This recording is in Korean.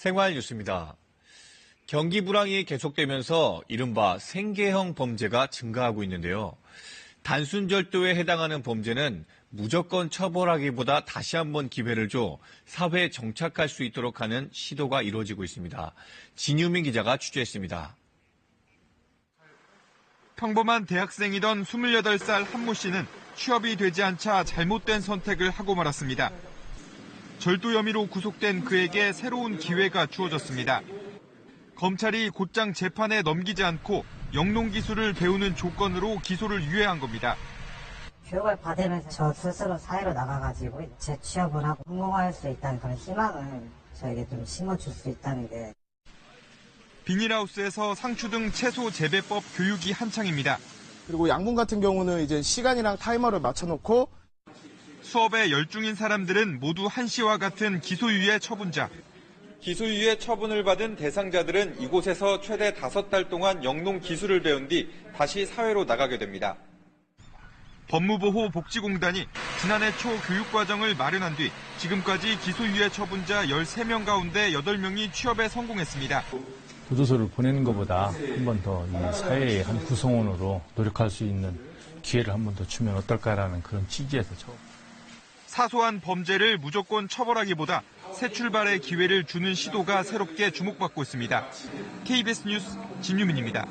생활 뉴스입니다. 경기 불황이 계속되면서 이른바 생계형 범죄가 증가하고 있는데요. 단순 절도에 해당하는 범죄는 무조건 처벌하기보다 다시 한번 기회를 줘 사회에 정착할 수 있도록 하는 시도가 이루어지고 있습니다. 진유민 기자가 취재했습니다. 평범한 대학생이던 28살 한모 씨는 취업이 되지 않자 잘못된 선택을 하고 말았습니다. 절도 혐의로 구속된 그에게 새로운 기회가 주어졌습니다. 검찰이 곧장 재판에 넘기지 않고 영농 기술을 배우는 조건으로 기소를 유예한 겁니다. 교육을 받으면서 저 스스로 사회로 나가가지고 재취업을 하고 성공할 수 있다는 그런 희망을 저에게 좀 심어줄 수 있다는 게 비닐하우스에서 상추 등 채소 재배법 교육이 한창입니다. 그리고 양분 같은 경우는 이제 시간이랑 타이머를 맞춰놓고 수업에 열중인 사람들은 모두 한 씨와 같은 기소유예 처분자. 기소유예 처분을 받은 대상자들은 이곳에서 최대 5달 동안 영농 기술을 배운 뒤 다시 사회로 나가게 됩니다. 법무보호복지공단이 지난해 초 교육과정을 마련한 뒤 지금까지 기소유예 처분자 13명 가운데 8명이 취업에 성공했습니다. 교도소를 보내는 것보다 한 번더이 사회의 한 구성원으로 노력할 수 있는 기회를 한 번 더 주면 어떨까라는 그런 취지에서 처음. 사소한 범죄를 무조건 처벌하기보다 새 출발의 기회를 주는 시도가 새롭게 주목받고 있습니다. KBS 뉴스 진유민입니다.